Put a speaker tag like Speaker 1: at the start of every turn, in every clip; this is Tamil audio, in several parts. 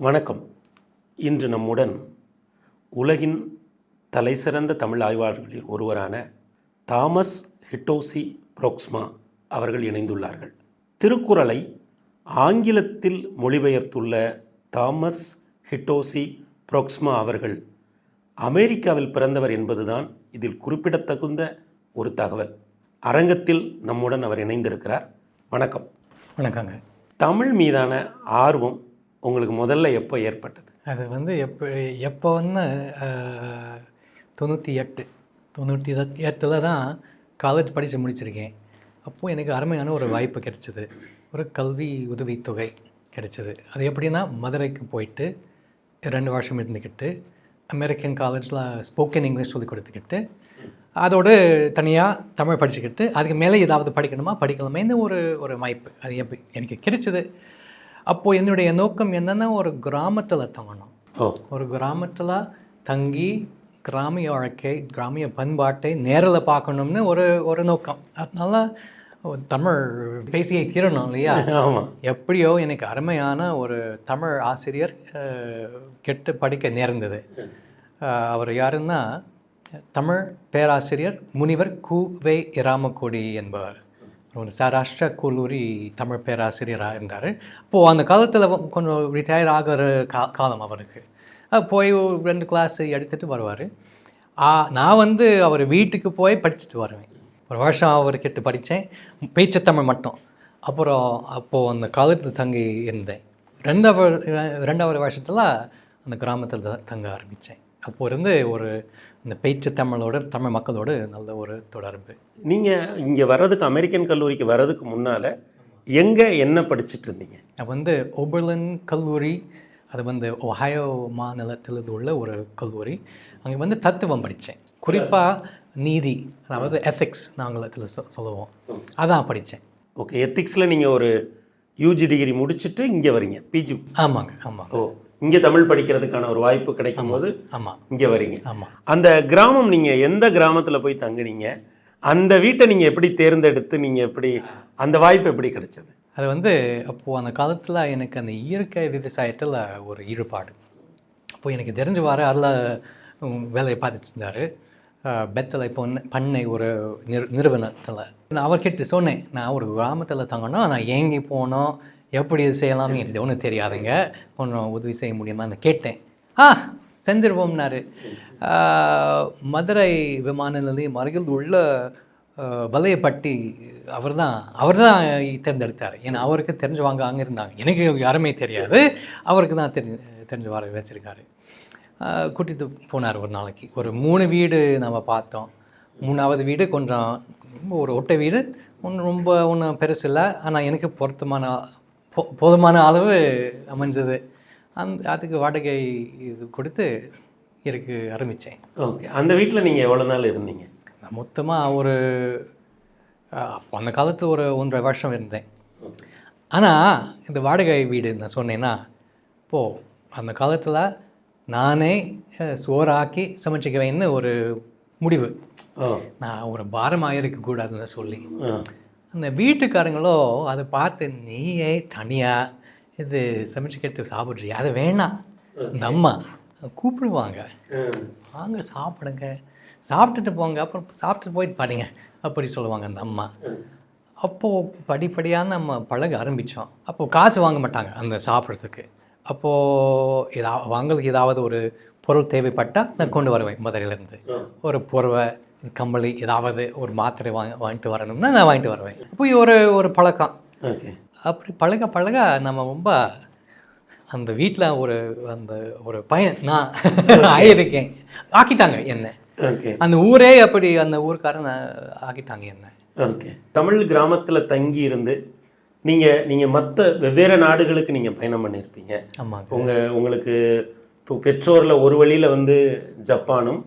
Speaker 1: வணக்கம். இன்று நம்முடன் உலகின் தலைசிறந்த தமிழ் ஆய்வாளர்களில் ஒருவரான தாமஸ் ஹிட்டோசி புரோக்ஸ்மா அவர்கள் இணைந்துள்ளார்கள். திருக்குறளை ஆங்கிலத்தில் மொழிபெயர்த்துள்ள தாமஸ் ஹிட்டோசி புரோக்ஸ்மா அவர்கள் அமெரிக்காவில் பிறந்தவர் என்பதுதான் இதில் குறிப்பிடத்தகுந்த ஒரு தகவல். அரங்கத்தில் நம்முடன் அவர் இணைந்திருக்கிறார். வணக்கம்.
Speaker 2: வணக்கங்க.
Speaker 1: தமிழ் மீதான ஆர்வம் உங்களுக்கு முதல்ல எப்போ ஏற்பட்டது?
Speaker 2: அது வந்து எப்போ எப்போ வந்து தொண்ணூற்றி எட்டு தொண்ணூற்றி எட்டில் தான் காலேஜ் படித்து முடிச்சிருக்கேன். அப்போது எனக்கு அருமையான ஒரு வாய்ப்பு கிடைச்சிது. ஒரு கல்வி உதவித்தொகை கிடைச்சிது. அது எப்படின்னா மதுரைக்கு போயிட்டு ரெண்டு வருஷம் இருந்துக்கிட்டு அமெரிக்கன் காலேஜில் ஸ்போக்கன் இங்கிலீஷ் சொல்லி கொடுத்துக்கிட்டு அதோடு தனியாக தமிழ் படிச்சுக்கிட்டு அதுக்கு மேலே ஏதாவது படிக்கணுமா? படிக்கலாமேன்னு ஒரு ஒரு வாய்ப்பு. அது எப்படி எனக்கு கிடைச்சிது. அப்போது என்னுடைய நோக்கம் என்னென்னா ஒரு கிராமத்தில் தங்கணும். ஒரு கிராமத்தில் தங்கி கிராமிய வாழ்க்கை கிராமிய பண்பாட்டை நேரில் பார்க்கணும்னு ஒரு ஒரு நோக்கம். அதனால தமிழ் பேசியே தீரணும் இல்லையா? எப்படியோ எனக்கு அருமையான ஒரு தமிழ் ஆசிரியர் கெட்டு படிக்க நேர்ந்தது. அவர் யாருன்னா தமிழ் பேராசிரியர் முனிவர் கு வே இராமக்கோடி என்பவர். ஒரு சராஷ்டிர கல்லூரி தமிழ் பேராசிரியராக இருந்தார். அப்போது அந்த காலத்தில் கொஞ்சம் ரிட்டையர் ஆகிற கா காலம் அவருக்கு. போய் ரெண்டு கிளாஸ் எடுத்துகிட்டு வருவார். நான் வந்து அவர் வீட்டுக்கு போய் படிச்சுட்டு வருவேன். ஒரு வருஷம் அவர்கிட்ட படித்தேன் பேச்சு தமிழ் மட்டும். அப்புறம் அப்போது அந்த காலத்தில் தங்கி இருந்தேன். ரெண்டாவது ரெண்டாவது வருஷத்தில் அந்த கிராமத்தில் தங்க ஆரம்பித்தேன் அப்போ இருந்து ஒரு அந்த பேச்சு தமிழோட தமிழ் மக்களோடு நல்ல ஒரு தொடர்பு.
Speaker 1: நீங்கள் இங்கே வர்றதுக்கு அமெரிக்கன் கல்லூரிக்கு வர்றதுக்கு முன்னால் எங்கே என்ன படிச்சிட்டு இருந்தீங்க?
Speaker 2: நான் வந்து ஓபர்லன் கல்லூரி அது வந்து ஒஹாயோ மாநிலத்தில் உள்ள ஒரு கல்லூரி. அங்கே வந்து தத்துவம் படித்தேன். குறிப்பாக நீதி அதாவது எத்திக்ஸ் நாங்களத்தில் சொ சொல்லுவோம். அதான் படித்தேன்.
Speaker 1: ஓகே எத்திக்ஸில் நீங்கள் ஒரு யூஜி டிகிரி முடிச்சுட்டு இங்கே வரீங்க பிஜி
Speaker 2: ஆமாங்க ஆமாங்க.
Speaker 1: ஓ இங்கே தமிழ் படிக்கிறதுக்கான ஒரு வாய்ப்பு கிடைக்கும் போது
Speaker 2: ஆமாம்
Speaker 1: இங்கே வரீங்க.
Speaker 2: ஆமாம்
Speaker 1: அந்த கிராமம் நீங்கள் எந்த கிராமத்தில் போய் தங்குனீங்க? அந்த வீட்டை நீங்கள் எப்படி தேர்ந்தெடுத்து நீங்கள் எப்படி அந்த வாய்ப்பு எப்படி கிடைச்சது?
Speaker 2: அது வந்து அப்போது அந்த காலத்தில் எனக்கு அந்த இயற்கை விவசாயத்தில் ஒரு ஈடுபாடு. அப்போது எனக்கு தெரிஞ்சு வர அதில் வேலையை பார்த்துட்டு இருந்தார். பெத்தலை பொண்ணு பண்ணை ஒரு நிறு நிறுவனத்தில். நான் அவர்கிட்ட சொன்னேன் நான் ஒரு கிராமத்தில் தங்கணும் நான் ஏங்கி போனோம் எப்படி இது செய்யலாம்னு எனக்கு ஒன்றும் தெரியாதுங்க. கொஞ்சம் உதவி செய்ய முடியுமான்னு கேட்டேன். ஆ செஞ்சிருவோம்னாரு. மதுரை விமான நிலையம் அருகில் உள்ள வலையப்பட்டி அவர் தான் அவர் தான் தேர்ந்தெடுத்தார். ஏன்னா அவருக்கு தெரிஞ்சவங்க அங்கே இருந்தாங்க. எனக்கு யாருமே தெரியாது. அவருக்கு தான் தெரிஞ்சு தெரிஞ்சு வர வச்சுருக்காரு. கூட்டிகிட்டு போனார் ஒரு நாளைக்கு. ஒரு மூணு வீடு நம்ம பார்த்தோம். மூணாவது வீடு கொஞ்சம் ரொம்ப ஒரு ஒட்டை வீடு. ஒன்றும் ரொம்ப ஒன்றும் பெருசு இல்லை. ஆனால் எனக்கு பொருத்தமான போ போதுமான அளவு அமைஞ்சது. அந்த அதுக்கு வாடகை இது கொடுத்து இருக்கு ஆரம்பித்தேன்
Speaker 1: ஓகே. அந்த வீட்டில் நீங்கள் எவ்வளோ நாள் இருந்தீங்க?
Speaker 2: நான் மொத்தமாக ஒரு அந்த காலத்தில் ஒரு ஒன்றரை வருஷம் இருந்தேன். ஆனால் இந்த வாடகை வீடு நான் சொன்னேன்னா போ அந்த காலத்தில் நானே சோறாக்கி சமைச்சிக்குவேன்னு ஒரு முடிவு. நான் ஒரு பாரமாக இருக்கக்கூடாதுன்னு சொல்லி. அந்த வீட்டுக்காரங்களோ அதை பார்த்து நீயே தனியாக இது சமைச்சுக்கிட்டு சாப்பிட்றியா? அது வேணாம் இந்த அம்மா கூப்பிடுவாங்க. வாங்க சாப்பிடுங்க. சாப்பிட்டுட்டு போங்க. அப்புறம் சாப்பிட்டுட்டு போய் படிங்க அப்படி சொல்லுவாங்க அந்த அம்மா. அப்போது படிப்படியாக நம்ம பழக ஆரம்பித்தோம் அப்போது காசு வாங்க மாட்டாங்க அந்த சாப்பிட்றதுக்கு. அப்போது ஏதா அவங்களுக்கு ஏதாவது ஒரு பொருள் தேவைப்பட்டால் நான் கொண்டு வருவேன் மதுரையிலேருந்து ஒரு புறவை கம்பளி ஏதாவது ஒரு மாத்திரை வாங்க வாங்கிட்டு வரணும்னா நான் வாங்கிட்டு வருவேன். அப்போ ஒரு ஒரு பழக்கம்.
Speaker 1: ஓகே.
Speaker 2: அப்படி பழக பழக நம்ம ரொம்ப அந்த வீட்டில் ஒரு அந்த ஒரு பையன் நான் ஆயிருக்கேன் ஆக்கிட்டாங்க என்ன.
Speaker 1: ஓகே.
Speaker 2: அந்த ஊரே அப்படி அந்த ஊருக்காரன் ஆக்கிட்டாங்க என்ன.
Speaker 1: ஓகே. தமிழ் கிராமத்தில் தங்கி இருந்து நீங்கள் நீங்கள் மற்ற வெவ்வேறு நாடுகளுக்கு நீங்கள் பயணம் பண்ணியிருப்பீங்க
Speaker 2: ஆமாங்க.
Speaker 1: உங்கள் உங்களுக்கு இப்போ பெற்றோரில் ஒரு வழியில் வந்து ஜப்பானும்.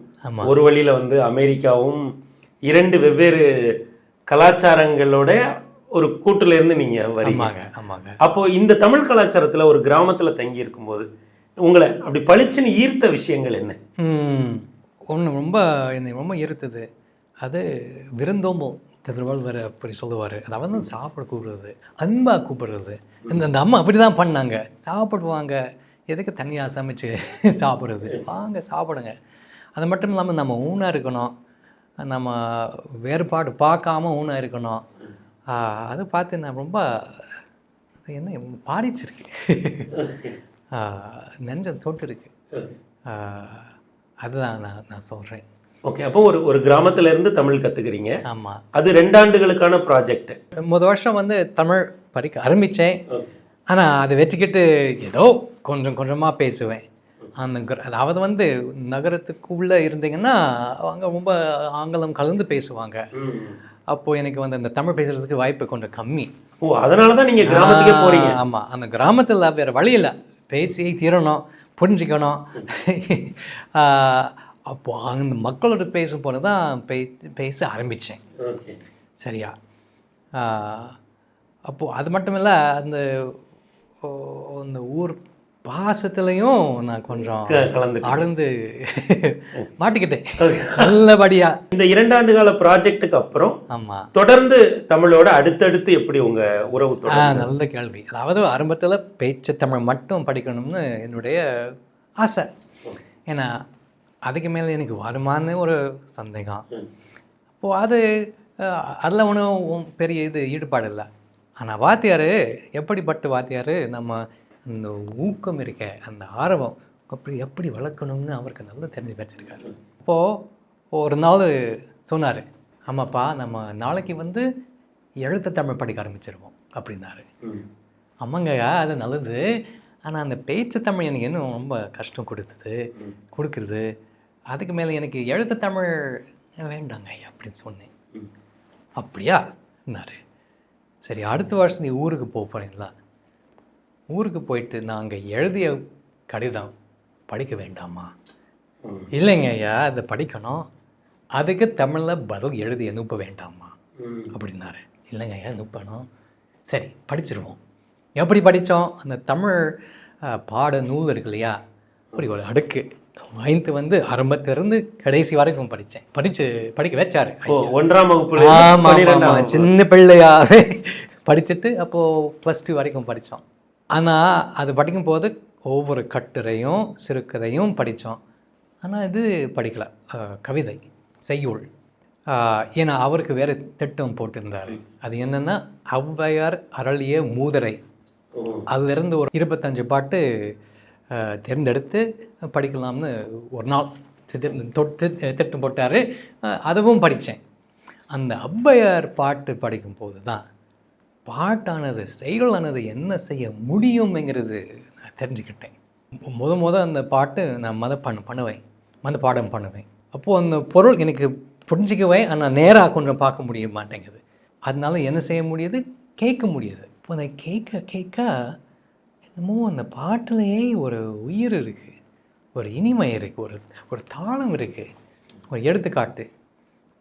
Speaker 1: ஒரு வழியில் வந்து அமெரிக்காவும் இரண்டு வெவ்வேறு கலாச்சாரங்களோட ஒரு கூட்டுல இருந்து நீங்கள் வரீங்க. அப்போ இந்த தமிழ் கலாச்சாரத்தில் ஒரு கிராமத்தில் தங்கி இருக்கும்போது உங்களை அப்படி பளிச்சுன்னு ஈர்த்த விஷயங்கள் என்ன?
Speaker 2: ஒன்று ரொம்ப என்னை ரொம்ப ஈர்த்தது. அது விருந்தோம்போ. திருவள்ளுவர் அப்படி சொல்லுவார். அதாவது சாப்பிட கூப்பிடுறது அன்பாக கூப்பிடுறது. இந்த அந்த அம்மா அப்படி தான் பண்ணாங்க. சாப்பிடுவாங்க. எதுக்கு தனியாக சமைச்சு சாப்பிட்றது? வாங்க சாப்பிடுங்க. அது மட்டும் இல்லாமல் நம்ம ஊனாக இருக்கணும். நம்ம வேறுபாடு பார்க்காம ஊனாக இருக்கணும். அது பார்த்து நான் ரொம்ப என்ன பாடிச்சிருக்கு ஆஹ் நெஞ்சம் தொட்டு இருக்கு அதுதான் நான் நான் சொல்கிறேன்
Speaker 1: ஓகே அப்போ ஒரு ஒரு கிராமத்துல இருந்து தமிழ் கத்துக்கிறீங்க.
Speaker 2: ஆமாம்
Speaker 1: அது ரெண்டாண்டுகளுக்கான ப்ராஜெக்ட்
Speaker 2: முத வருஷம் வந்து தமிழ் படிக்க ஆரம்பித்தேன் ஆனால் அதை வச்சுக்கிட்டு ஏதோ கொஞ்சம் கொஞ்சமாக பேசுவேன். அந்த அதாவது வந்து நகரத்துக்குள்ளே இருந்தீங்கன்னா அவங்க ரொம்ப ஆங்கிலம் கலந்து பேசுவாங்க. அப்போது எனக்கு வந்து அந்த தமிழ் பேசுகிறதுக்கு வாய்ப்பு கொஞ்சம் கம்மி.
Speaker 1: ஓ அதனால தான் நீங்க கிராமத்துக்கே போறீங்க.
Speaker 2: ஆமாம் அந்த கிராமத்தில் வேறு வழி இல்லை. பேசி தீரணும் புரிஞ்சுக்கணும். ஆஹ் அப்போ அந்த மக்களோட பேசும் போது தான் பே பேச ஆரம்பித்தேன் சரியா? அப்போது அது மட்டும் இல்லை அந்த அந்த ஊர் பாசத்துலேயும் நான் கொஞ்சம்
Speaker 1: கலந்து
Speaker 2: ஆழ்ந்து மாட்டிக்கிட்டேன். நல்லபடியா.
Speaker 1: இந்த இரண்டாண்டு கால ப்ராஜெக்ட்டுக்கு அப்புறம்
Speaker 2: ஆமாம்
Speaker 1: தொடர்ந்து தமிழோட அடுத்தடுத்து எப்படி உங்க உறவு
Speaker 2: நல்ல கேள்வி. அதாவது ஆரம்பத்தில் பேச்சு தமிழ் மட்டும் படிக்கணும்னு என்னுடைய ஆசை. ஏன்னா அதுக்கு மேலே எனக்கு வருமானு ஒரு சந்தேகம். அப்போது அது அதில் ஒன்றும் பெரிய இது ஈடுபாடு இல்லை. ஆனால் வாத்தியார் எப்படிப்பட்ட வாத்தியார்? நம்ம அந்த ஊக்கம் இருக்க அந்த ஆர்வம் அப்படி எப்படி வளர்க்கணும்னு அவருக்கு நல்லா தெரிஞ்சு வச்சிருக்காரு. அப்போது ஒரு நாள் சொன்னார் ஆமாப்பா நம்ம நாளைக்கு வந்து எழுத்து தமிழ் படிக்க ஆரம்பிச்சிருவோம் அப்படின்னாரு. ஆமாங்கய்யா அது நல்லது. ஆனால் அந்த பேச்சு தமிழ் எனக்கு இன்னும் ரொம்ப கஷ்டம் கொடுத்தது கொடுக்குறது. அதுக்கு மேலே எனக்கு எழுத்து தமிழ் வேண்டாங்க ஐயா அப்படின்னு சொன்னேன். அப்படியா? என்னாரு சரி அடுத்த வருஷம் நீ ஊருக்கு போக போகிறீங்களா ஊருக்கு போயிட்டு நாங்கள் எழுதிய கடிதம் படிக்க வேண்டாமா? இல்லைங்க ஐயா அதை படிக்கணும். அதுக்கு தமிழில் பதில் எழுதி அனுப்ப வேண்டாமா? அப்படின்னாரு. இல்லைங்க ஐயா அனுப்பணும். சரி படிச்சிருவோம். எப்படி படித்தோம்? அந்த தமிழ் பாட நூல் இருக்கு இல்லையா? அப்படி ஒரு அடுக்கு. வாங்கிட்டு வந்து ஆரம்பத்திலிருந்து கடைசி வரைக்கும் படித்தேன். படித்து படிக்க வச்சாரு
Speaker 1: ஓ ஒன்றாம். வகுப்பு.
Speaker 2: சின்ன பிள்ளையாவே படிச்சுட்டு அப்போது ப்ளஸ் டூ வரைக்கும் படித்தோம். ஆனால் அது படிக்கும் போது ஒவ்வொரு கட்டுரையும் சிறுகதையும் படித்தோம். ஆனால் இது படிக்கல. கவிதை செய்யுள். ஏன்னா அவருக்கு வேறு திட்டம் போட்டிருந்தார். அது என்னென்னா ஔவையார் அருளிய மூதரை. அதுலேருந்து ஒரு இருபத்தஞ்சு பாட்டு தேர்ந்தெடுத்து படிக்கலாம்னு ஒரு நாள் திட்டம் போட்டார். அதுவும் படித்தேன். அந்த ஔவையார் பாட்டு படிக்கும்போது தான் பாட்டானது செயலானது என்ன செய்ய முடியும்ங்கிறது நான் தெரிஞ்சுக்கிட்டேன். முத முத அந்த பாட்டு நான் மத பண்ண பண்ணுவேன். மத பாடம் பண்ணுவேன். அப்போது அந்த பொருள் எனக்கு புரிஞ்சிக்கவே ஆனால் நேராக கொஞ்சம் பார்க்க முடிய மாட்டேங்குது. அதனால என்ன செய்ய முடியுது? கேட்க முடியுது. இப்போ அதை கேட்க கேட்க என்னமோ அந்த பாட்டிலேயே ஒரு உயிர் இருக்குது ஒரு இனிமை இருக்குது ஒரு ஒரு தாளம் இருக்குது ஒரு எடுத்துக்காட்டு.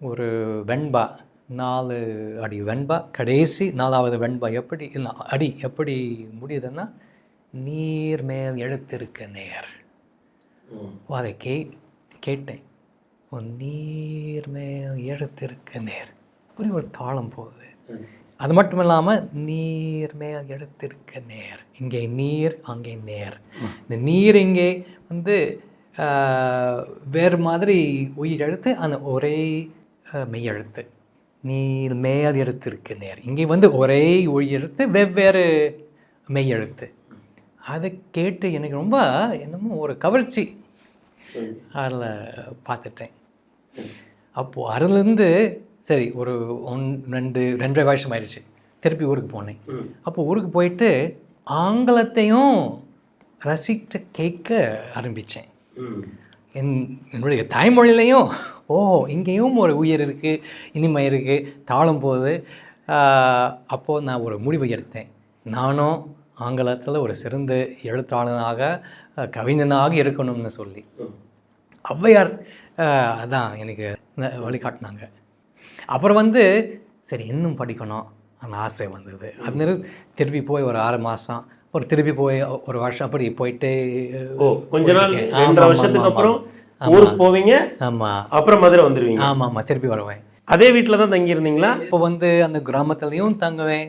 Speaker 2: ஒரு வெண்பா. நாலு அடி வெண்பா கடைசி நாலாவது வெண்பா எப்படி இல்லை அடி எப்படி முடியுதுன்னா நீர் மேல் எழுத்திருக்க நேர். அதை கே கேட்டேன். ஓ நீர் மேல் எழுத்திருக்க நேர். இப்படி ஒரு தாளம் போகுது. அது மட்டும் இல்லாமல் நீர் மேல் எழுத்திருக்க நேர். இங்கே நீர் அங்கே நேர். இந்த நீர் இங்கே வந்து வேறு மாதிரி உயிர் எழுத்து அந்த ஒரே ஆஹ், மெய் எழுத்து. நீர் மேல் எழுத்திருக்க நேர். இங்கே வந்து ஒரே உயிர் எழுத்து வெவ்வேறு மெய் எழுத்து. அதை கேட்டு எனக்கு ரொம்ப என்னமோ ஒரு கவர்ச்சி. அதில் பார்த்துட்டேன். அப்போது அதுலேருந்து சரி ஒரு ஒன் ரெண்டு ரெண்டரை வருஷம் ஆயிடுச்சு. திருப்பி ஊருக்கு போனேன். அப்போ ஊருக்கு போயிட்டு ஆங்கிலத்தையும் ரசித்து கேட்க ஆரம்பித்தேன் என் என்னுடைய தாய்மொழியிலையும் ஓ இங்கேயும் ஒரு உயிர் இருக்குது இனிமை இருக்குது தாளம் போகுது அப்போது நான் ஒரு முடிவு எடுத்தேன். நானும் ஆங்கிலத்தில் ஒரு சிறந்த எழுத்தாளனாக கவிஞனாக இருக்கணும்னு சொல்லி. ஔவையார் அதான் எனக்கு வழிகாட்டினாங்க. அப்புறம் வந்து சரி இன்னும் படிக்கணும் அந்த ஆசை வந்தது. அது திருப்பி போய் ஒரு ஆறு மாதம் ஒரு திருப்பி போய் ஒரு வருஷம் அப்படி போயிட்டு
Speaker 1: ஓ கொஞ்ச நாள். ரெண்டரை வருஷத்துக்கு அப்புறம். ஊருக்கு போவீங்க
Speaker 2: ஆமாம்
Speaker 1: அப்புறம் மதுரை வந்துருவீங்க.
Speaker 2: ஆமாம் ஆமாம் திருப்பி வருவேன்.
Speaker 1: அதே வீட்டில் தான் தங்கி இருந்தீங்களா
Speaker 2: இப்போ வந்து அந்த கிராமத்துலேயும் தங்குவேன்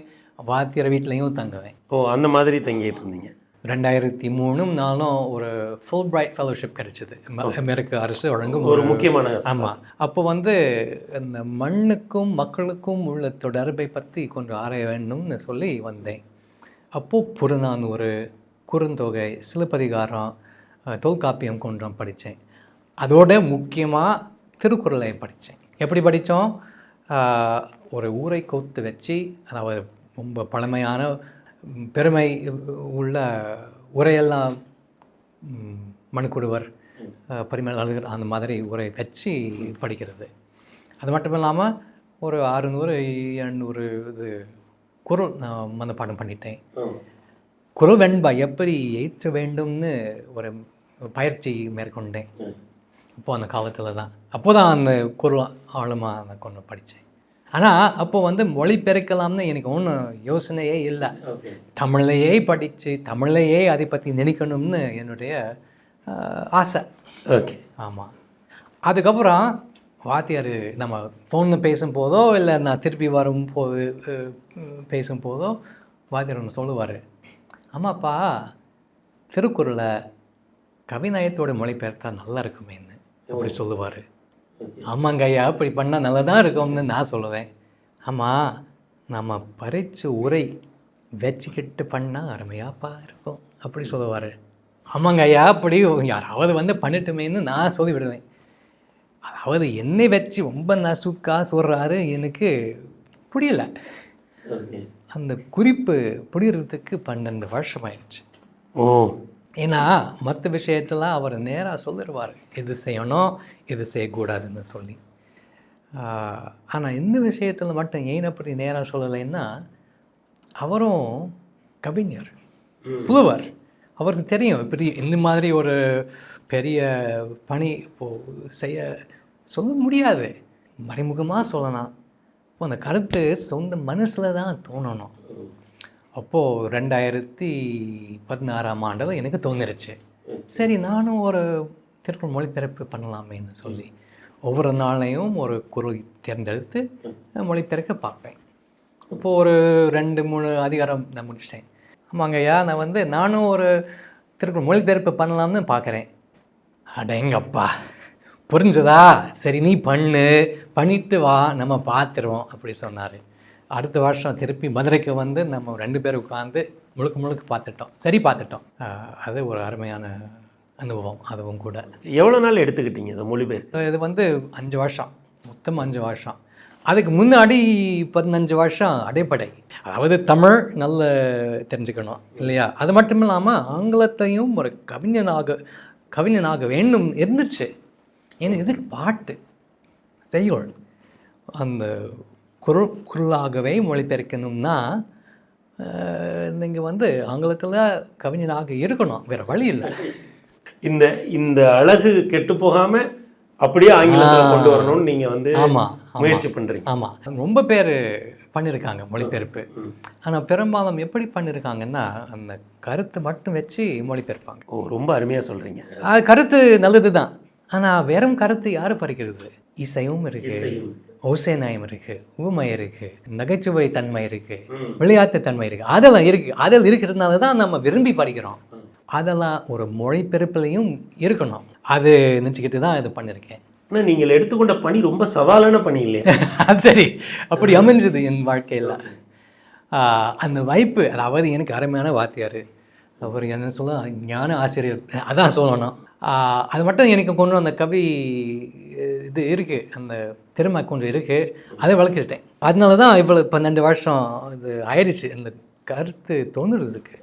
Speaker 2: வாத்தியார் வீட்லேயும் தங்குவேன்.
Speaker 1: ஓ அந்த மாதிரி தங்கிட்டு இருந்தீங்க
Speaker 2: ரெண்டாயிரத்தி மூணும் நாளும் ஒரு ஃபுல் பிரைட் ஃபெலோஷிப் கிடைச்சிது அமெரிக்க அரசு வழங்கும்
Speaker 1: ஒரு முக்கியமான
Speaker 2: ஆமாம் அப்போ வந்து அந்த மண்ணுக்கும் மக்களுக்கும் உள்ள தொடர்பை பற்றி கொஞ்சம் ஆராய வேண்டும்னு சொல்லி வந்தேன். அப்போது புறநானூறு குறுந்தொகை சிலப்பதிகாரம் தொல்காப்பியம் கொன்றம் படித்தேன். அதோட முக்கியமாக திருக்குறளை படித்தேன். எப்படி படித்தோம்? ஒரு ஊரை கோத்து வச்சு அதாவது ரொம்ப பழமையான பெருமை உள்ள உரையெல்லாம் ம், மனுக்குடுவர் பரிமளர் அந்த மாதிரி உரை வச்சு படிக்கிறது. அது மட்டும் இல்லாமல் ஒரு அறுநூறு எண்ணூறு இது குரல் நான் மனப்பாடம் பண்ணிட்டேன். குரல் வெண்பா எப்படி ஏற்ற வேண்டும்னு ஒரு பயிற்சி மேற்கொண்டேன். இப்போ அந்த காலத்தில் தான் அப்போ தான் அந்த குரல் ஆழமாக நான் கொஞ்சம் படித்தேன் ஆனால் அப்போ வந்து மொழி பெருக்கலாம்னு எனக்கு ஒன்றும் யோசனையே இல்லை. தமிழையே படித்து தமிழையே அதை பற்றி நினைக்கணும்னு என்னுடைய ஆசை.
Speaker 1: ஓகே.
Speaker 2: ஆமாம் அதுக்கப்புறம் வாத்தியார் நம்ம ஃபோனில் பேசும்போதோ இல்லை நான் திருப்பி வரும்போது பேசும்போதோ வாத்தியார் ஒன்று சொல்லுவார். ஆமாப்பா திருக்குறளை கவிநயத்தோட மொழிபெயர்த்தா நல்லா இருக்குமேன்னு அப்படி சொல்லுவார். ஆமாங்க ஐயா அப்படி பண்ணால் நல்லா தான் இருக்கும்னு நான் சொல்லுவேன். ஆமாம் நம்ம பறிச்ச உரை வச்சுக்கிட்டு பண்ணால் அருமையாப்பா இருக்கும் அப்படி சொல்லுவார். ஆமாங்க ஐயா அப்படி யாராவது வந்து பண்ணட்டுமேன்னு நான் சொல்லி விடுவேன் அதாவது என்னை வச்சு ரொம்ப நசுக்கா சொல்கிறாரு எனக்கு புரியல. அந்த குறிப்பு புரியறதுக்கு பன்னெண்டு வருஷம் ஆயிடுச்சு.
Speaker 1: ஓ.
Speaker 2: ஏன்னா மற்ற விஷயத்தெல்லாம் அவர் நேராக சொல்லிடுவார் இது செய்யணும் இது செய்யக்கூடாதுன்னு சொல்லி. ஆனால் இந்த விஷயத்தில் மட்டும் ஏன் அப்படி நேராக சொல்லலைன்னா அவரும் கவிஞர் புலவர். அவருக்கு தெரியும். இப்படி இந்த மாதிரி ஒரு பெரிய பணி இப்போது செய்ய சொல்ல முடியாது. மறைமுகமாக சொல்லலாம். இப்போ அந்த கருத்து சொந்த மனசில் தான் தோணணும். அப்போது ரெண்டாயிரத்தி பதினாறாம் ஆண்டில் எனக்கு தோணிருச்சு. சரி நானும் ஒரு திருக்குறள் மொழிபெயர்ப்பு பண்ணலாமேன்னு சொல்லி ஒவ்வொரு நாளையும் ஒரு குரல் தேர்ந்தெடுத்து மொழிபெயர்க்க பார்ப்பேன். இப்போது ஒரு ரெண்டு மூணு அதிகாரம் நான் முடிச்சிட்டேன். ஆமாங்கய்யா நான் வந்து நானும் ஒரு திருக்குறள் மொழிபெயர்ப்பு பண்ணலாம்னு பார்க்குறேன் அடேங்கப்பா புரிஞ்சுதா? சரி நீ பண்ணு. பண்ணிட்டு வா நம்ம பார்த்துருவோம் அப்படி சொன்னார். அடுத்த வருஷம் திருப்பி மதுரைக்கு வந்து நம்ம ரெண்டு பேரும் உட்காந்து முழுக்க முழுக்க பார்த்துட்டோம் சரி பார்த்துட்டோம் அது ஒரு அருமையான அனுபவம் அதுவும் கூட.
Speaker 1: எவ்வளோ நாள் எடுத்துக்கிட்டீங்க இதை மொழிபெயர்க்க
Speaker 2: இது வந்து அஞ்சு வருஷம் மொத்தம் அஞ்சு வருஷம். அதுக்கு முன்னாடி பதினஞ்சு வருஷம் அடைப்படை. அதாவது தமிழ் நல்ல தெரிஞ்சுக்கணும் இல்லையா? அது மட்டும் இல்லாமல் ஆங்கிலத்தையும் ஒரு கவிஞனாக கவிஞனாக வேண்டும் இருந்துச்சு. ஏன்னா இதுக்கு பாட்டு. செய்யுள். அந்த குரல் குரலாகவே மொழிபெயர்க்கணும்னா நீங்கள் வந்து ஆங்கிலத்தில் கவிஞனாக இருக்கணும். வேறு வழி இல்லை.
Speaker 1: இந்த இந்த அழகு கெட்டு போகாம அப்படியே ஆங்கிலத்தில் கொண்டு வரணும்னு நீங்க வந்து
Speaker 2: ஆமாம்
Speaker 1: முயற்சி பண்றீங்க.
Speaker 2: ஆமாம் ரொம்ப பேர் பண்ணியிருக்காங்க மொழிபெயர்ப்பு. ஆனால் பெரும்பாலும் எப்படி பண்ணியிருக்காங்கன்னா அந்த கருத்தை மட்டும் வச்சு மொழிபெயர்ப்பாங்க.
Speaker 1: ஓ ரொம்ப அருமையா சொல்றீங்க.
Speaker 2: அது கருத்து நல்லது தான் ஆனால் வெறும் கருத்து யார் பறிக்கிறது? இசையும் இருக்கு. ஓசை நயம் இருக்கு. ஊமை இருக்கு. நகைச்சுவை தன்மை இருக்கு. விளையாட்டு தன்மை இருக்கு. அதெல்லாம் இருக்கு. அதில் இருக்கிறதுனால தான் நம்ம விரும்பி படிக்கிறோம். அதெல்லாம் ஒரு மொழிபெயர்ப்புலையும் இருக்கணும். அது நினச்சிக்கிட்டு தான் இது பண்ணியிருக்கேன்
Speaker 1: ஆனா நீங்கள் எடுத்துக்கொண்ட பணி ரொம்ப சவாலான பணி இல்லையா?
Speaker 2: சரி. அப்படி அமைஞ்சது என் வாழ்க்கையில். அந்த வாய்ப்பு அதாவது எனக்கு அருமையான வாத்தியார். அவர் என்ன சொல்ல ஞான ஆசிரியர். அதான் சொல்லணும் அது மட்டும் எனக்கு கொண்டு அந்த கவி இது இருக்குது அந்த திறமை கொஞ்சம் இருக்குது அதை வளர்க்கிட்டேன் அதனால தான் இவ்வளோ பன்னெண்டு வருஷம் இது ஆயிடுச்சு. இந்த கருத்து தோணுறதுக்கு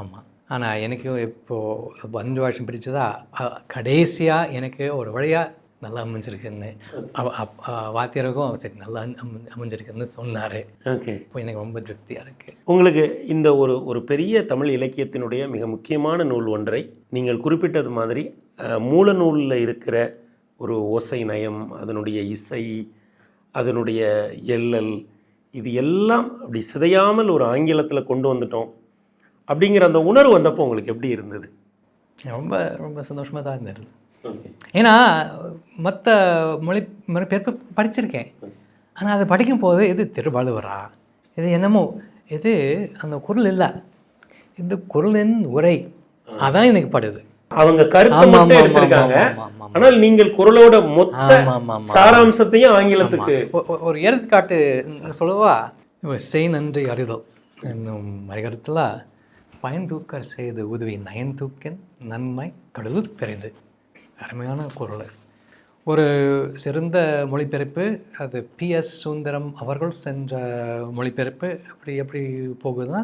Speaker 2: ஆமாம் ஆனால் எனக்கு இப்போது அஞ்சு வருஷம் பிடிச்சதா கடைசியாக எனக்கு ஒரு வழியாக நல்லா அமைஞ்சிருக்குன்னு. அப்- வாத்தியாருக்கும் சரி நல்லா அம- அமைஞ்சிருக்குன்னு சொன்னார்.
Speaker 1: ஓகே.
Speaker 2: இப்போ எனக்கு ரொம்ப திருப்தியாக இருக்குது
Speaker 1: உங்களுக்கு இந்த ஒரு ஒரு பெரிய தமிழ் இலக்கியத்தினுடைய மிக முக்கியமான நூல் ஒன்றை நீங்கள் குறிப்பிட்டது மாதிரி மூல நூலில் இருக்கிற ஒரு ஓசை நயம் அதனுடைய இசை அதனுடைய எள்ளல் இது எல்லாம் அப்படி சிதையாமல் ஒரு ஆங்கிலத்தில் கொண்டு வந்துட்டோம். அப்படிங்கிற அந்த உணர்வு வந்தப்போ உங்களுக்கு எப்படி இருந்தது?
Speaker 2: ரொம்ப ரொம்ப சந்தோஷமாக தான் இருந்தது. ஏன்னா மற்ற மொழி மொழிபெயர்ப்பு படிச்சிருக்கேன். ஆனால் அதை படிக்கும்போது இது திருவள்ளுவரா? இது என்னமோ? இது அந்த குரல் இல்லை. இந்த குரலின் உரை? அதான் எனக்கு படுது.
Speaker 1: அவங்க கருத்தை மட்டும் எடுத்திருக்காங்க. ஆனால் நீங்கள் குரலோட மொத்த. சாராம்சத்தையும் ஆங்கிலத்துக்கு
Speaker 2: ஒரு எடுத்துக்காட்டு சொல்லவா? செய் நன்றி அறிதல். என்னும் மறிகடத்தில் பயன்தூக்கர் செய்த உதவி நயன்தூக்கின் நன்மை கடவுள் பெரிது அருமையான குரல். ஒரு சிறந்த மொழிபெயர்ப்பு அது பிஎஸ் சுந்தரம் அவர்கள் சென்ற மொழிபெயர்ப்பு. அப்படி எப்படி போகுதுன்னா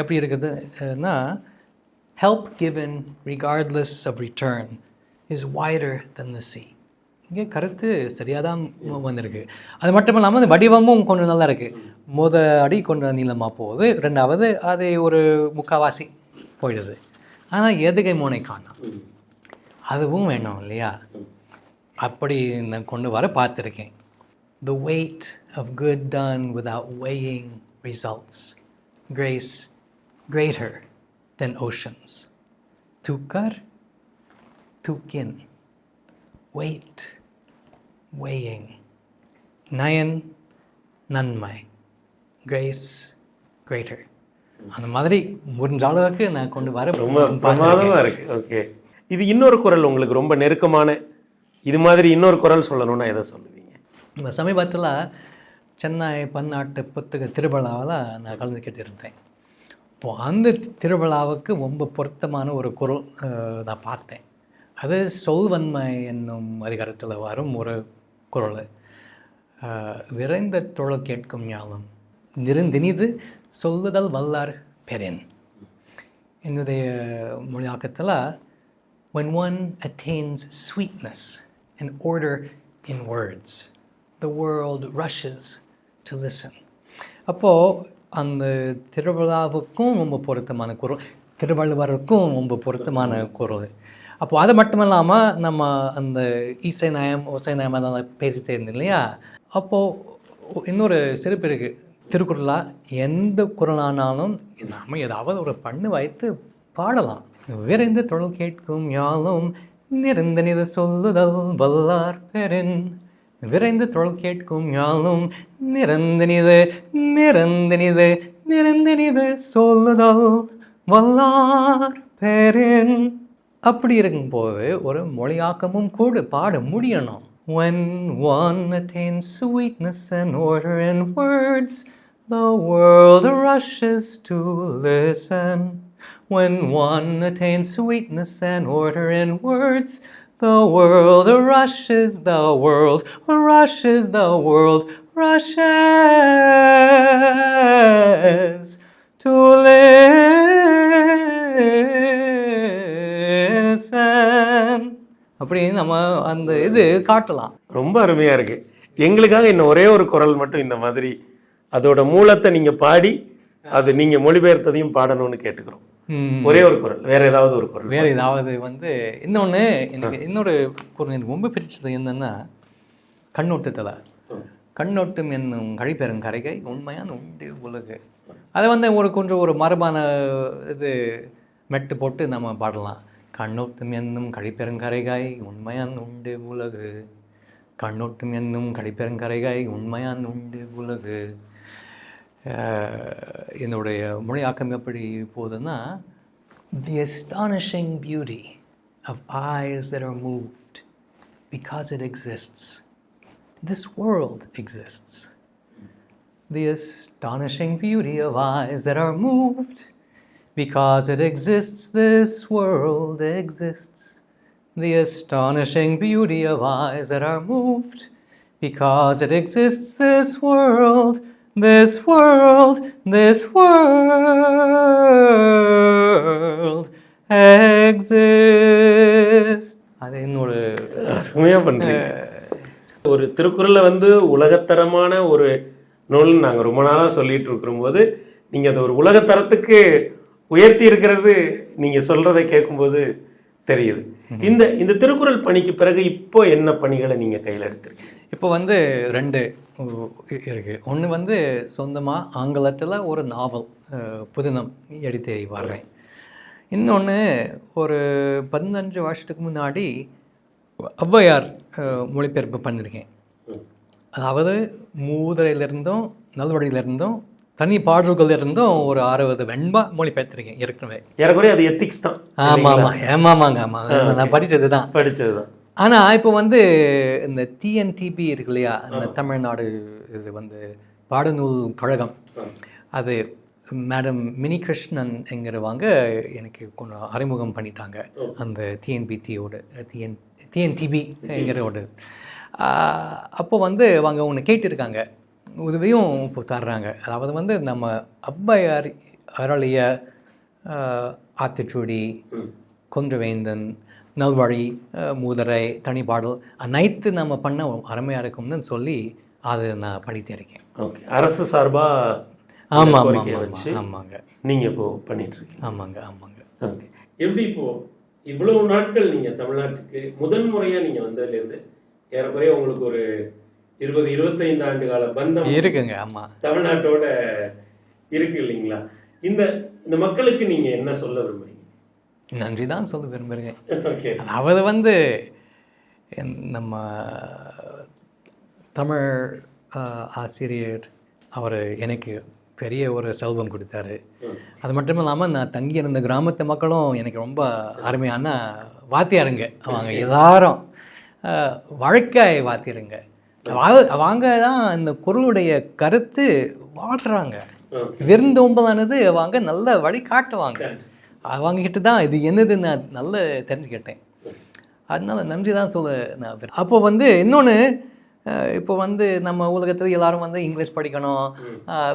Speaker 2: எப்படி இருக்குதுன்னா help given regardless of return is wider than the sea இங்கே கருத்து சரியாக தான் வந்திருக்கு. அது மட்டும் இல்லாமல் அந்த வடிவமும் கொஞ்சம் நல்லா இருக்குது மொத அடி கொஞ்சம் நீளமாக போகுது. ரெண்டாவது அது ஒரு முக்காவாசி போயிடுது. ஆனால் எதுகை மோனை காணோம் அதுவும் வேணும் இல்லையா அப்படி நான் கொண்டு வர பார்த்துருக்கேன் The weight of good done without weighing results. Grace greater than oceans. Tukar, tukin. Weight, weighing. Nayan, நன்மை கிரேஸ் கிரேட்டர் அந்த மாதிரி முடிஞ்ச அளவுக்கு நான் கொண்டு வர
Speaker 1: ரொம்ப பிரமாதமா இருக்கு ஓகே இது இன்னொரு குரல் உங்களுக்கு ரொம்ப நெருக்கமான இது மாதிரி இன்னொரு குரல் சொல்லணும்னா எதை சொல்லுவீங்க?
Speaker 2: நம்ம சமீபத்தில் சென்னை பன்னாட்டு புத்தக திருவிழாவில் நான் கலந்துக்கிட்டு இருந்தேன் அந்த திருவிழாவுக்கு ரொம்ப பொருத்தமான ஒரு குரல் நான் பார்த்தேன். அது சொல்வன்மை என்னும் அதிகாரத்தில் வரும் ஒரு குரல். விரைந்த தொழில் கேட்கும் ஞானம் நிருந்தினிது சொல்லுதல் வல்லார் பெரியன் என்னுடைய மொழியாக்கத்தில் when one attains sweetness and order in words, the world rushes to listen. அப்போது அந்த திருவிழாவுக்கும் ரொம்ப பொருத்தமான குரல் திருவள்ளுவருக்கும் ரொம்ப பொருத்தமான குரல். அப்போது அது மட்டும் இல்லாமல் நம்ம அந்த இசை நயம் ஓசை நயம் அதெல்லாம் பேசிட்டே இருந்தோம் இல்லையா? அப்போது இன்னொரு சிறப்பு இருக்குது திருக்குறளா எந்த குரலானாலும் நாம் ஏதாவது ஒரு பண்ணு வைத்து பாடலாம். விரைந்து தொழில் கேட்கும் யாழும் நிறைந்த நித சொல்லுதல் வல்லார் பெரின் விரைந்து தொழில் கேட்கும் யாழும் நிறந்தனிது நிறந்தனிது நிறந்தனிது சொல்லுதல் வல்லார் பெரின் அப்படி இருக்கும்போது ஒரு மொழியாக்கமும் கூட பாட முடியணும். When one attains sweetness and order in words, the world rushes to listen. When one attains sweetness and order in words, the world rushes, the world rushes, the world rushes to listen. அப்படின்னு நம்ம அந்த இது காட்டலாம்.
Speaker 1: ரொம்ப அருமையா இருக்கு. எங்களுக்காக இன்னும் ஒரே ஒரு குரல் மட்டும் இந்த மாதிரி. அதோட மூலத்தை நீங்க பாடி அது நீங்க மொழிபெயர்த்ததையும் பாடணும்னு கேட்டுக்கிறோம். ஒரே ஒரு குரல் வேற ஏதாவது ஒரு குரல்.
Speaker 2: வேற ஏதாவது வந்து இன்னொன்று எனக்கு இன்னொரு குரல் எனக்கு ரொம்ப பிடிச்சது என்னன்னா கண்ணோட்டத்தில். கண்ணோட்டம் என்னும் கழிப்பெறும் கரைகை உண்மையான உண்டு உலகு. அதை வந்து ஒரு கொஞ்சம் ஒரு மரபான இது மெட்டு போட்டு நம்ம பாடலாம். கண்ணோட்டம் என்னும் கழிப்பெருங்கரைகாய் உண்மையான் உண்டு உலகு. கண்ணோட்டம் என்னும் கழிப்பெருங்கரைகாய் உண்மையான் உண்டு உலகு. என்னுடைய மொழியாக்கம் எப்படி போகுதுன்னா தி astonishing beauty of eyes that are moved because it exists. This world exists. The astonishing beauty of eyes that are moved because it exists, this world exists. The astonishing beauty of eyes that are moved because it exists, this world, this world, this world exists. அது என்னோட
Speaker 1: அருமையா பண்றீங்க. ஒரு திருக்குறள்ல வந்து உலகத்தரமான ஒரு நூல் நாங்க ரொம்ப நாளா சொல்லிட்டு இருக்கிறோம்போது நீங்க அதை ஒரு உலகத்தரத்துக்கு உயர்த்தி இருக்கிறது நீங்க சொல்றதை கேட்கும்போது தெரியுது. இந்த இந்த திருக்குறள் பணிக்கு பிறகு இப்போ என்ன பணிகளை நீங்க கையில் எடுத்திருக்கீங்க?
Speaker 2: இப்போ வந்து ரெண்டு உ- இ- இருக்கு. ஒன்று வந்து சொந்தமாக ஆங்கிலத்தில் ஒரு நாவல் புதினம் எடுத்து வர்றேன். இன்னொன்று ஒரு பதினஞ்சு வருஷத்துக்கு முன்னாடி ஔவையார் மொழிபெயர்ப்பு பண்ணியிருக்கேன் அதாவது மூதுரையிலிருந்தும் நல்வழியிலிருந்தும் தனி பாடல்கள் இருந்தும் ஒரு அறுபது வெண்பா மொழிபெயர்த்திருக்கேன் ஏற்கனவே.
Speaker 1: ஏறக்குறைய அது எத்திக்ஸ் தான்.
Speaker 2: ஆமாம் ஆமாம் ஆமாமாங்க ஆமாம். நான் படித்தது தான்
Speaker 1: படிச்சது தான்
Speaker 2: ஆனால் இப்போ வந்து இந்த டிஎன்டிபி இருக்கு இல்லையா? இந்த தமிழ்நாடு இது வந்து பாடநூல் கழகம். அது மேடம் மினி கிருஷ்ணன் என்கிறவங்க எனக்கு கொஞ்சம் அறிமுகம் பண்ணிட்டாங்க. அந்த டிஎன்பிடியோட டிஎன் டிஎன்டிபி என்கிறோட அப்போ வந்து அவங்க ஒன்று கேட்டிருக்காங்க. உதவியும் இப்போ தர்றாங்க. அதாவது வந்து நம்ம அவ்வையார் அருளிய ஆத்திச்சூடி கொன்றவேந்தன் நல்வழி மூதரை தனிப்பாடல் அனைத்து நம்ம பண்ண அருமையாக இருக்கும்னு சொல்லி அதை நான் படித்து இருக்கேன்.
Speaker 1: ஓகே. அரசு சார்பா இந்த
Speaker 2: ஆமாம்
Speaker 1: வச்சு
Speaker 2: ஆமாங்க.
Speaker 1: நீங்க இப்போ பண்ணிட்டு இருக்கீங்க.
Speaker 2: ஆமாங்க ஆமாங்க.
Speaker 1: ஓகே. எப்படி இப்போ இவ்வளவு நாட்கள் நீங்க தமிழ்நாட்டுக்கு முதன் முறையா நீங்க வந்ததுல இருந்து ஏறக்குறைய உங்களுக்கு ஒரு இருபது இருபத்தைந்து ஆண்டு கால பந்தம்
Speaker 2: இருக்குங்க ஆமாம்
Speaker 1: தமிழ்நாட்டோட இருக்கு இல்லைங்களா? இந்த இந்த மக்களுக்கு நீங்க என்ன சொல்ல விரும்புறீங்க?
Speaker 2: நன்றி தான் சொல்ல விரும்புகிறேன். அதாவது வந்து என் நம்ம தமிழ் ஆசிரியர் அவர் எனக்கு பெரிய ஒரு செல்வம் கொடுத்தாரு. அது மட்டும் இல்லாமல் நான் தங்கி இருந்த கிராமத்து மக்களும் எனக்கு ரொம்ப அருமையான வாத்தியாருங்க. அவங்க எல்லாரும் ஆஹ், வழக்காய் வாத்தியாருங்க. அவ- அவங்க தான் இந்த குரலுடைய கருத்து வாடுறாங்க விருந்தோம்பலானது அவங்க நல்ல வழி காட்டுவாங்க. அவங்க கிட்ட தான் இது என்னது நான் நல்ல தெரிஞ்சுக்கிட்டேன் அதனால நன்றி தான் சொல்ல நான் அப்போ வந்து இன்னொன்று இப்போ வந்து நம்ம உலகத்தில் எல்லாரும் வந்து இங்கிலீஷ் படிக்கணும்.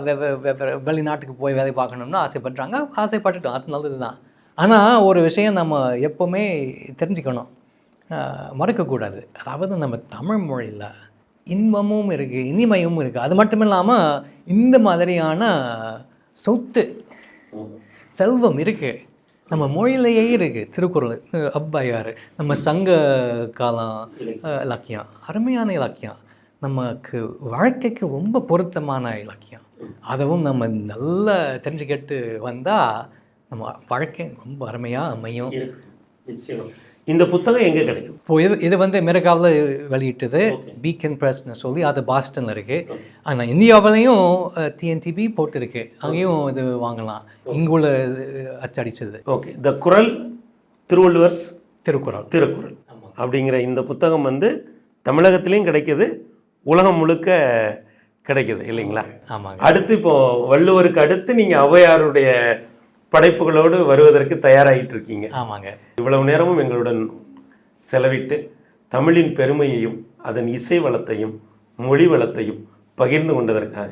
Speaker 2: வெவ்வேறு வெளிநாட்டுக்கு போய் வேலை பார்க்கணும்னு ஆசைப்படுறாங்க. ஆசைப்பட்டுட்டோம். அது நல்லது தான் ஆனால் ஒரு விஷயம் நம்ம எப்போவுமே தெரிஞ்சுக்கணும். மறக்கக்கூடாது. அதாவது நம்ம தமிழ் மொழியில் இன்பமும் இருக்குது இனிமையும் இருக்குது அது மட்டும் இல்லாமல் இந்த மாதிரியான சொத்து செல்வம் இருக்கு. நம்ம மொழியிலேயே இருக்கு. திருக்குறள் அஹ் ஔவையார் நம்ம சங்க காலம் இலக்கியம். அருமையான இலக்கியம். நமக்கு வாழ்க்கைக்கு ரொம்ப பொருத்தமான இலக்கியம். அதுவும் நம்ம நல்லா தெரிஞ்சுக்கிட்டு வந்தால் நம்ம வாழ்க்கை ரொம்ப அருமையாக அமையும்.
Speaker 1: நிச்சயமா. இந்த புத்தகம் எங்க கிடைக்கும்?
Speaker 2: இப்போ இது இது வந்து அமெரிக்காவில் வெளியிட்டது. பீக்கன் ப்ரெஸ்னு சொல்லி அது பாஸ்டனில் இருக்குது ஆனால் இந்தியாவிலையும் டிஎன்டிபி போட்டிருக்கு. அங்கேயும் இது வாங்கலாம். இங்குள்ள இது அச்சடிச்சது.
Speaker 1: ஓகே த குரல் திருவள்ளுவர்ஸ்
Speaker 2: திருக்குறள்
Speaker 1: திருக்குறள் அப்படிங்கிற இந்த புத்தகம் வந்து தமிழகத்திலையும் கிடைக்குது. உலகம் முழுக்க கிடைக்குது இல்லைங்களா?
Speaker 2: ஆமாங்க.
Speaker 1: அடுத்து இப்போ வள்ளுவருக்கு அடுத்து நீங்க ஔவையாருடைய படைப்புகளோடு வருவதற்கு தயாராகிட்டு இருக்கீங்க
Speaker 2: ஆமாங்க.
Speaker 1: இவ்வளவு நேரமும் எங்களுடன் செலவிட்டு தமிழின் பெருமையையும் அதன் இசை வளத்தையும் மொழி வளத்தையும் பகிர்ந்து கொண்டதற்காக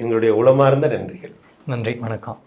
Speaker 1: எங்களுடைய உளமார்ந்த நன்றிகள்.
Speaker 2: நன்றி வணக்கம்.